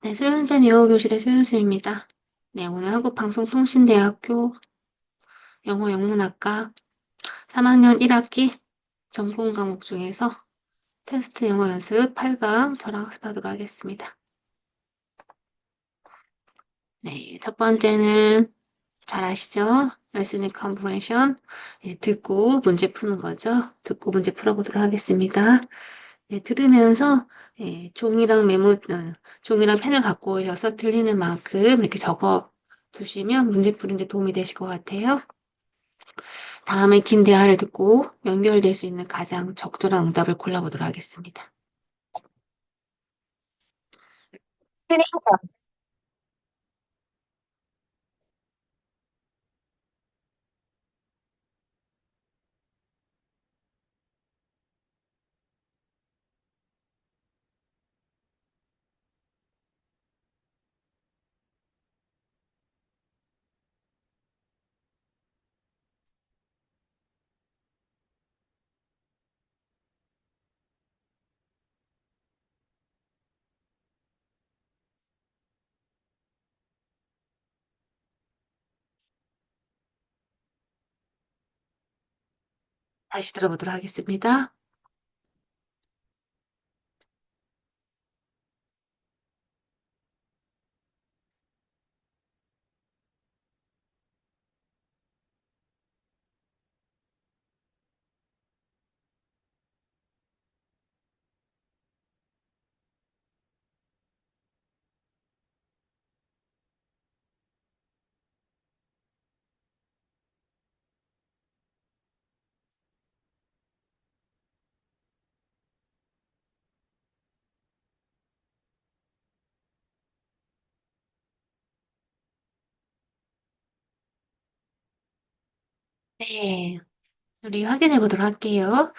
네, 소연쌤 영어교실의 소연쌤입니다. 네, 오늘 한국방송통신대학교 영어 영문학과 3학년 1학기 전공 과목 중에서 테스트 영어 연습 8강 저랑 학습하도록 하겠습니다. 네, 첫 번째는 잘 아시죠? listening comprehension. 네, 듣고 문제 푸는 거죠. 듣고 문제 풀어보도록 하겠습니다. 네, 들으면서 예, 종이랑 메모, 어, 종이랑 펜을 갖고 오셔서 들리는 만큼 이렇게 적어 두시면 문제 푸는데 도움이 되실 것 같아요. 다음에 긴 대화를 듣고 연결될 수 있는 가장 적절한 응답을 골라보도록 하겠습니다. 다시 들어보도록 하겠습니다. 네, 우리 확인해 보도록 할게요.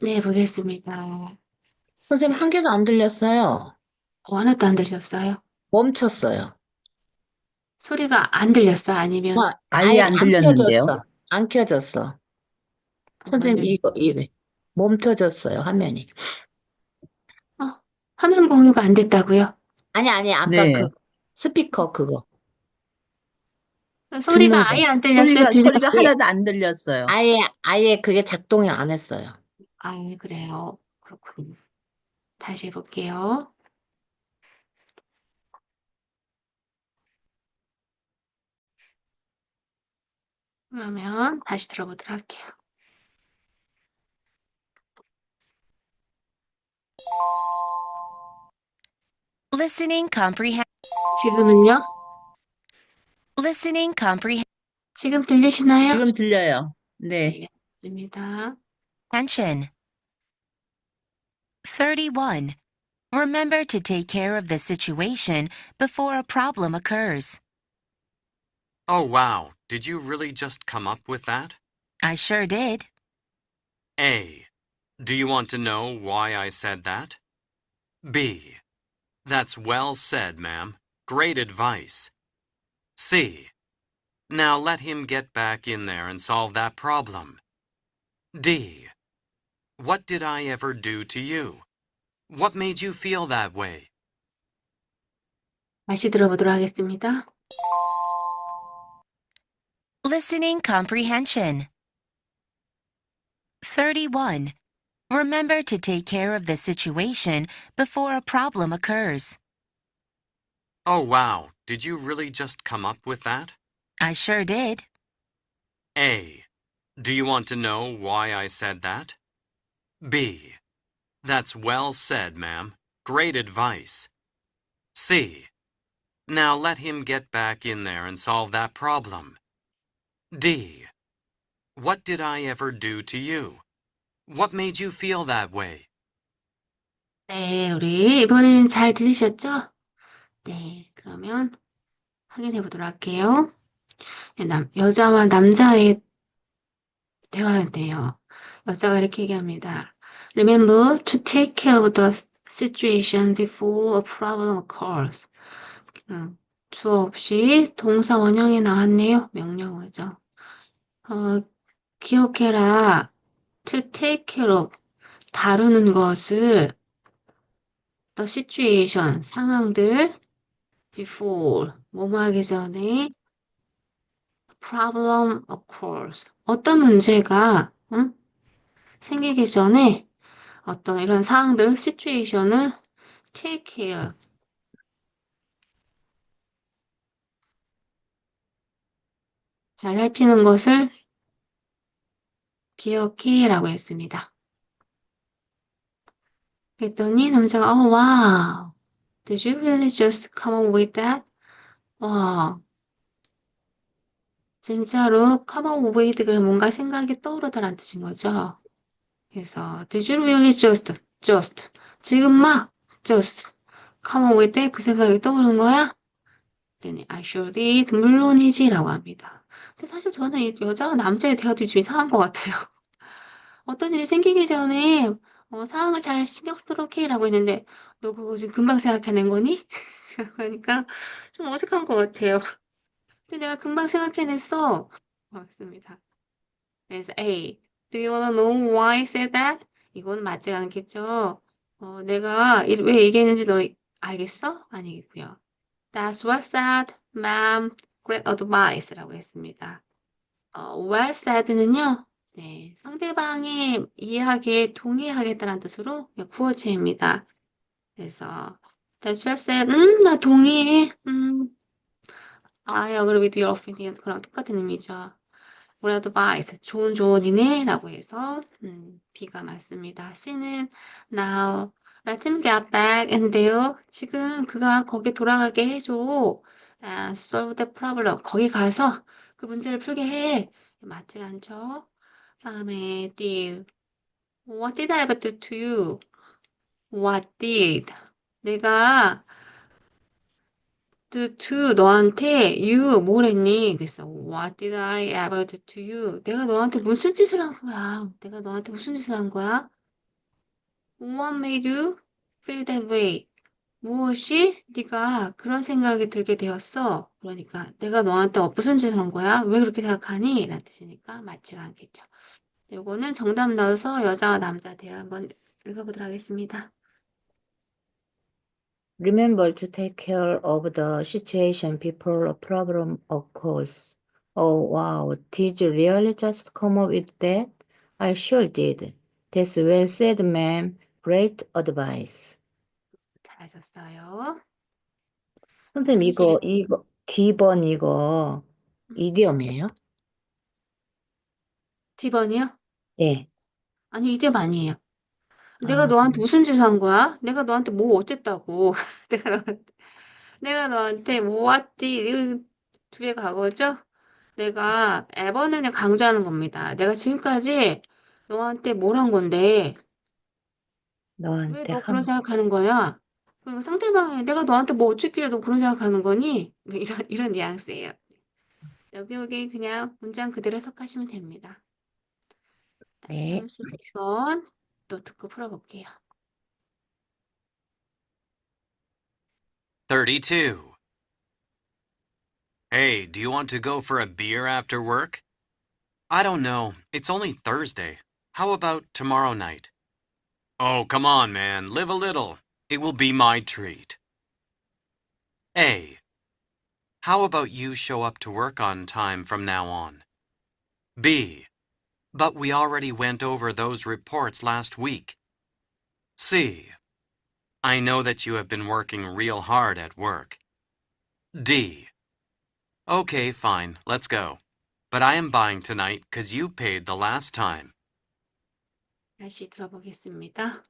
네, 보겠습니다. 선생님, 한 개도 안 들렸어요. 어, 하나도 안 들렸어요? 멈췄어요. 소리가 안 들렸어? 아니면 아, 아예 안 들렸는데요? 켜졌어. 안 켜졌어. 선생님, 완전히- 이거, 이거. 멈춰졌어요, 화면이. 어, 화면 공유가 안 됐다고요? 아니, 아니, 아까 네. 그 스피커 그거. 소리가 듣는 아예 안 들렸어요? 소리가, 소리가 들렸어요? 하나도 안 들렸어요. 아예, 아예 그게 작동이 안 했어요. 아, 그래요. 그렇군요. 다시 해볼게요. 그러면 다시 들어보도록 할게요. Listening comprehend. 지금은요? Listening comprehend. 지금 들리시나요? 지금 들려요. 네. 네, 좋습니다. Attention. 31. Remember to take care of the situation before a problem occurs. Oh, wow. Did you really just come up with that? I sure did. A. Do you want to know why I said that? B. That's well said, ma'am. Great advice. C. Now let him get back in there and solve that problem. D. What did I ever do to you? What made you feel that way? 다시 들어보도록 하겠습니다. Listening comprehension. 31. Remember to take care of the situation before a problem occurs. Oh, wow. Did you really just come up with that? I sure did. A. Do you want to know why I said that? B. That's well said, ma'am. Great advice. C. Now let him get back in there and solve that problem. D. What did I ever do to you? What made you feel that way? 네, 우리 이번에는 잘 들리셨죠? 네, 그러면 확인해 보도록 할게요. 네, 남, 여자와 남자의 대화인데요. 여자가 이렇게 얘기합니다. Remember to take care of the situation before a problem occurs. 음, 주어 없이 동사 원형이 나왔네요. 명령어죠. 어, 기억해라. to take care of. 다루는 것을 the situation, 상황들 before, 뭐뭐 하기 전에 problem occurs. 어떤 문제가 응? 생기기 전에 어떤 이런 상황들, situation을 take care, 잘 살피는 것을 기억해 라고 했습니다. 그랬더니 남자가 oh wow, did you really just come up with that? 와, 진짜로 come up with 그래 뭔가 생각이 떠오르다라는 뜻인 거죠. 그래서 did you really just, just 지금 막 just come up with that 그 생각이 떠오른 거야? 그랬더니 I sure did 물론이지 라고 합니다. 근데 사실 저는 이 여자와 남자의 대화도 좀 이상한 것 같아요. 어떤 일이 생기기 전에 어, 상황을 잘 신경 쓰도록 해라고 했는데 너 그거 지금 금방 생각해낸 거니? 라고 하니까 좀 어색한 것 같아요. 근데 내가 금방 생각해냈어. 맞습니다. 그래서 A. Do you wanna know why I said that? 이건 맞지 않겠죠? 어, 내가 이- 왜 얘기했는지 너 알겠어? 아니겠고요. That's well said, ma'am. Great advice라고 했습니다. 어, well said는요. 네, 상대방의 이야기에 동의하겠다는 뜻으로 구어체입니다. 그래서 That's said. 음, 나 동의해. 음, I agree with your opinion. 그랑 똑같은 의미죠. Good advice. 좋은 조언이네. 라고 해서 음, B가 맞습니다. C는 Now let him get back and there. 지금 그가 거기 돌아가게 해줘. And solve the problem. 거기 가서 그 문제를 풀게 해. 맞지 않죠? 다음에 D. What did I do to you? What did? 내가 do to 너한테 you 뭘 했니? 그래서 What did I ever do to you? 내가 너한테 무슨 짓을 한 거야? 내가 너한테 무슨 짓을 한 거야? What made you feel that way? 무엇이 네가 그런 생각이 들게 되었어? 그러니까 내가 너한테 무슨 짓을 한 거야? 왜 그렇게 생각하니? 라는 뜻이니까 맞지가 않겠죠. 요거는 정답 넣어서 여자와 남자 대화 한번 읽어보도록 하겠습니다. Remember to take care of the situation before a problem occurs. Oh, wow. Did you really just come up with that? I sure did. That's well said, ma'am. Great advice. 잘하셨어요. 선생님, 이거, 사실- 이거, D번 이거, 이디엄이에요? D번이요? 예. 아니, 이제 많이에요. 내가 아, 너한테 무슨 짓을 한 거야? 내가 너한테 뭐 어쨌다고. 내가 너한테, 내가 너한테 뭐 왔지? 이거 뒤에 과거죠? 내가 에버는 그냥 강조하는 겁니다. 내가 지금까지 너한테 뭘 한 건데, 왜 너한테 너 그런 한, 생각하는 거야? 그리고 상대방이 내가 너한테 뭐 어쨌길래 너 그런 생각하는 거니? 뭐 이런, 이런 뉘앙스예요. 여기, 여기 그냥 문장 그대로 해석하시면 됩니다. 네. 32번 또 듣고 풀어볼게요. 32. Hey, do you want to go for a beer after work? I don't know. It's only Thursday. How about tomorrow night? Oh, come on, man. Live a little. It will be my treat. A. How about you show up to work on time from now on? B. But we already went over those reports last week. C. I know that you have been working real hard at work. D. Okay, fine, let's go. But I am buying tonight because you paid the last time. 다시 들어보겠습니다.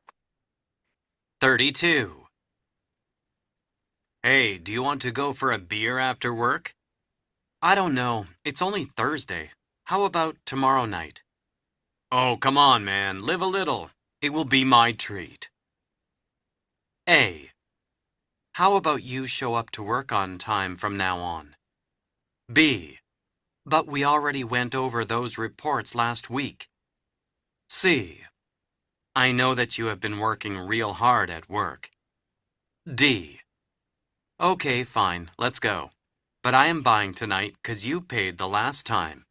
32. Hey, do you want to go for a beer after work? I don't know. It's only Thursday. How about tomorrow night? Oh, come on, man. Live a little. It will be my treat. A. How about you show up to work on time from now on? B. But we already went over those reports last week. C. I know that you have been working real hard at work. D. Okay, fine, let's go. But I am buying tonight because you paid the last time.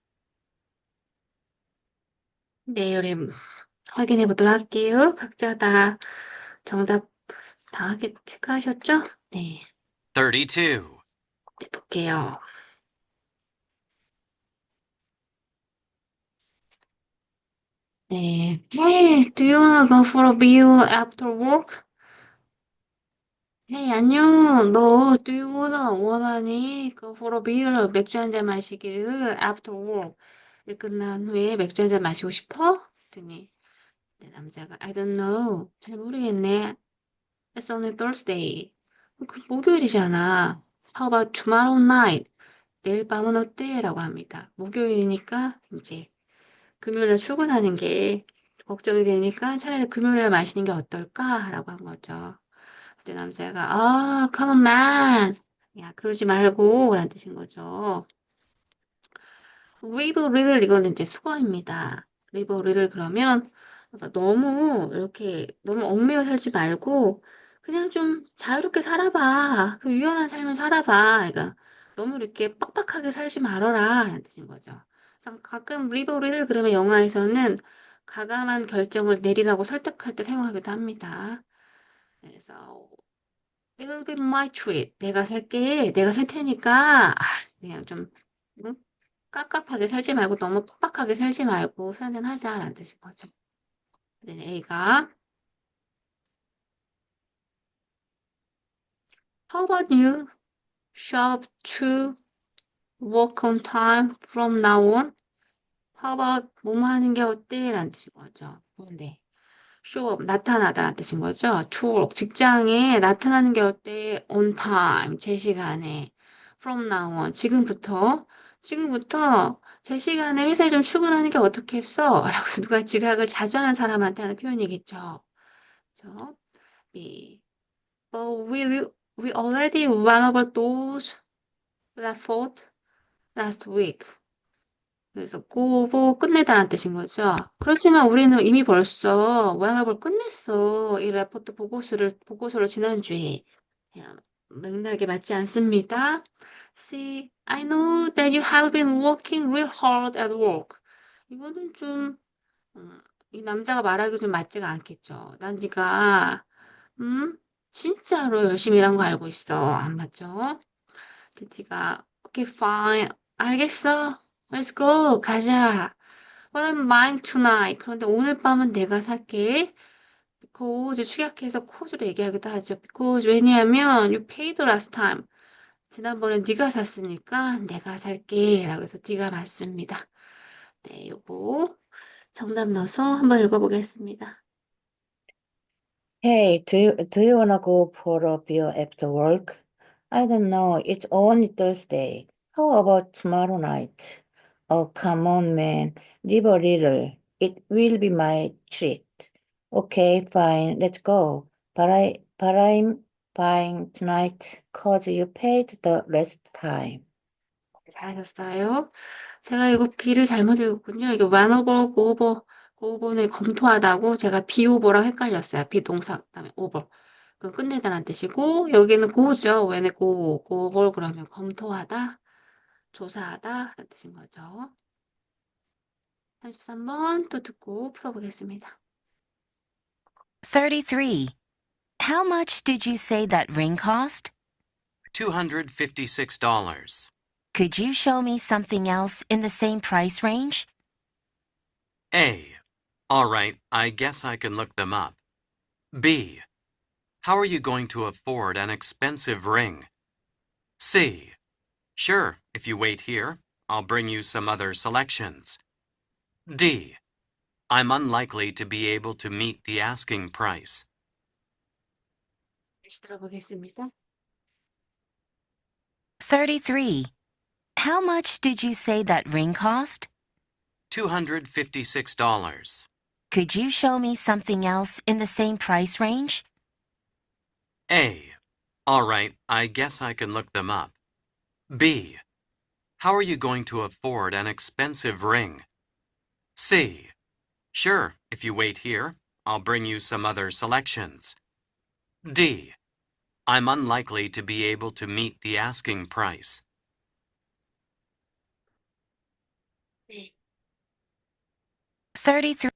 네, 우리 확인해 보도록 할게요. 각자 다 정답 다 하게 체크하셨죠? 네. 32. 네, 볼게요. 네. Hey, do you wanna go for a beer after work? Hey, 안녕. 너 do you wanna 원하니? go for a beer 맥주 한 잔 마시기를 after work 일 끝난 후에 맥주 한 잔 마시고 싶어? 네, 남자가 I don't know. 잘 모르겠네. It's only Thursday. 그 목요일이잖아. How about tomorrow night? 내일 밤은 어때? 라고 합니다. 목요일이니까 이제 금요일에 출근하는 게 걱정이 되니까 차라리 금요일에 마시는 게 어떨까? 라고 한 거죠. 그때 남자가 아, come on man. 야, 그러지 말고 라는 뜻인 거죠. 리브 리를 이거는 이제 수거입니다. 리브 리를 그러면 너무 이렇게 너무 얽매여 살지 말고 그냥 좀 자유롭게 살아봐. 그 유연한 삶을 살아봐. 그러니까 너무 이렇게 빡빡하게 살지 말아라 라는 뜻인 거죠. 가끔 리브 리를 그러면 영화에서는 가감한 결정을 내리라고 설득할 때 사용하기도 합니다. 그래서 It'll be my treat. 내가 살게. 내가 살 테니까 아, 그냥 좀 응? 깝깝하게 살지 말고 너무 빡빡하게 살지 말고 술 한잔 하자라는 뜻인 거죠. 네, A가 How about you? Shop to work on time from now on. How about 뭐뭐 하는 게 어때? 라는 뜻인 거죠. 근데 show up 나타나다라는 뜻인 거죠. to work 직장에 나타나는 게 어때? on time 제 시간에 from now on 지금부터 지금부터 제 시간에 회사에 좀 출근하는 게 어떻겠어? 라고 누가 지각을 자주 하는 사람한테 하는 표현이겠죠. 그죠? B. But we, we already went over those fought last week. 그래서 go over 끝내다라는 뜻인 거죠. 그렇지만 우리는 이미 벌써 went over 끝냈어. 이 레포트 보고서를, 보고서를 지난주에. 그냥 맥락에 맞지 않습니다. See, I know that you have been working real hard at work. 이거는 좀, 음, 이 남자가 말하기 좀 맞지가 않겠죠. 난 네가, 음, 진짜로 열심히 일한 거 알고 있어. 안 맞죠? 티티가, okay, fine. 알겠어. Let's go. 가자. But I'm buying tonight. 그런데 오늘 밤은 내가 살게. Because 축약해서 caus로 얘기하기도 하죠. Because 왜냐하면 you paid last time. 지난번에 네가 샀으니까 내가 살게. 라고 해서 D가 맞습니다. 네, 요거 정답 넣어서 한번 읽어보겠습니다. Hey, do you do you wanna go for a beer after work? I don't know. It's only Thursday. How about tomorrow night? Oh, come on, man. Leave a little. It will be my treat. Okay, fine. Let's go. But I but I'm buying tonight 'cause you paid the last time. 잘하셨어요. 제가 이거 B를 잘못 읽었군요. 이게 완오버, 고오버, 고오버는 검토하다고 제가 비오버랑 헷갈렸어요. 비동사 그다음에 오버. 그 끝내다라는 뜻이고 여기는 고죠. 왜네 고, 고오버 그러면 검토하다, 조사하다 라는 뜻인 거죠. 33번 또 듣고 풀어보겠습니다. 33. How much did you say that ring cost? $256. Could you show me something else in the same price range? A. All right, I guess I can look them up. B. How are you going to afford an expensive ring? C. Sure, if you wait here, I'll bring you some other selections. D. I'm unlikely to be able to meet the asking price. Thirty-three. How much did you say that ring cost? $256. Could you show me something else in the same price range? A. All right, I guess I can look them up. B. How are you going to afford an expensive ring? C. Sure, if you wait here, I'll bring you some other selections. D. I'm unlikely to be able to meet the asking price. 네. 33.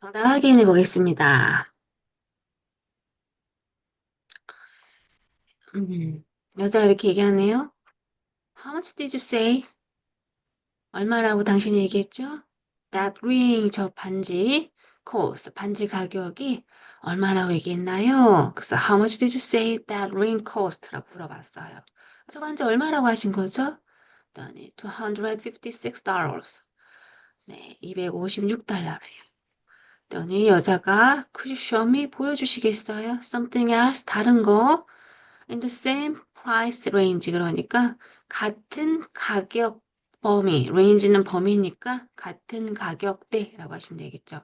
정답 확인해 보겠습니다. 음, 여자가 이렇게 얘기하네요. How much did you say? 얼마라고 당신이 얘기했죠? That ring, 저 반지, cost, 반지 가격이 얼마라고 얘기했나요? 그래서 How much did you say that ring cost? 라고 물어봤어요. 저 반지 얼마라고 하신 거죠? 그랬더니 $256. 네, 256달러래요. 그랬더니 여자가 Could you show me? 보여주시겠어요? Something else? 다른 거? In the same price range 그러니까 같은 가격 범위, range는 범위니까 같은 가격대라고 하시면 되겠죠.